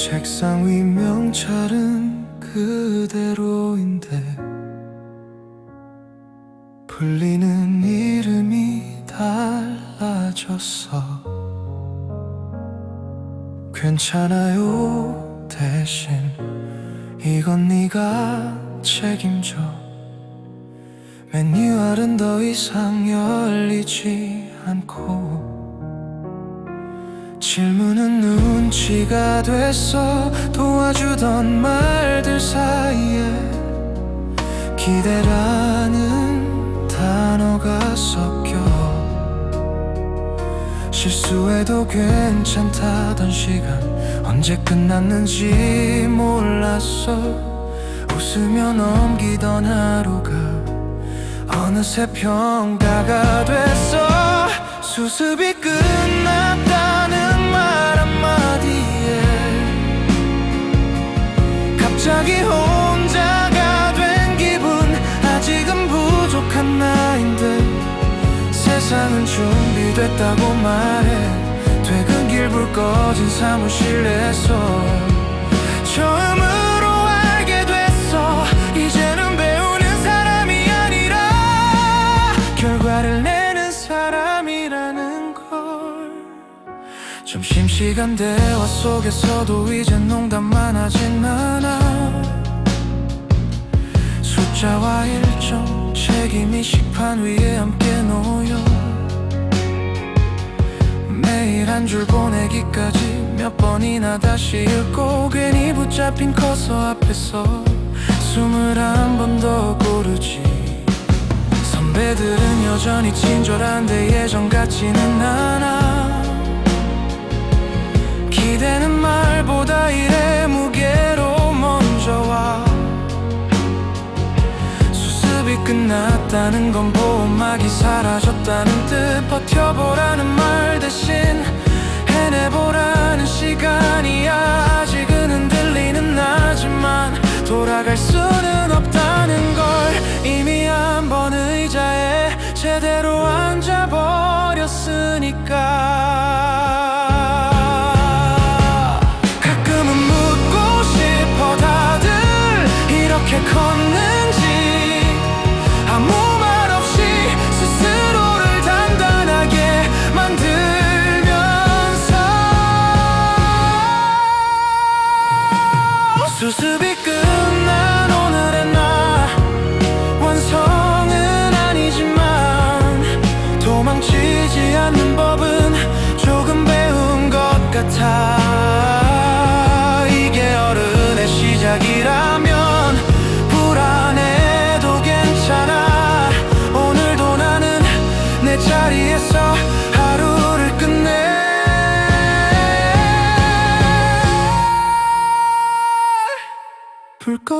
책상 위 명찰은 그대로인데 불리는 이름이 달라졌어 괜찮아요 대신. 이건 네가 책임져. 매뉴얼은 더 이상 열리지 않고 눈치가 됐어 도와주던 말들 사이에 기대라는 단어가 섞여 실수해도 괜찮다던 시간 언제 끝났는지 몰랐어. 웃으며 넘기던 하루가 어느새 평가가 됐어. 수습이 끝났다는 부족한 나인데 세상은 준비됐다고 말해. 퇴근 길 불 꺼진 사무실에서 처음으로 알게 됐어. 이제는 배우는 사람이 아니라 결과를 내는 사람이라는 걸. 점심시간 대화 속에서도 이제 농담만 하진 않아 숫자와 일정 책임이 식판 위에 함께 놓여 매일 한 줄 보내기까지 몇 번이나 다시 읽고 괜히 붙잡힌 커서 앞에서 숨을 한 번 더 고르지. 선배들은 여전히 친절한데 예전 같지는 않아. 기대는 말 끝났다는 건 보호막이 사라졌다는 뜻 버텨보라는 말 대신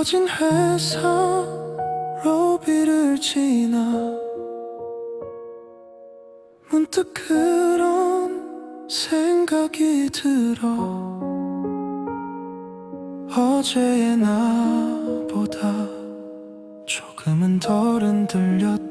꺼진 회사 로비를 지나 문득 그런 생각이 들어 어제의 나보다 조금은 덜 흔들렸다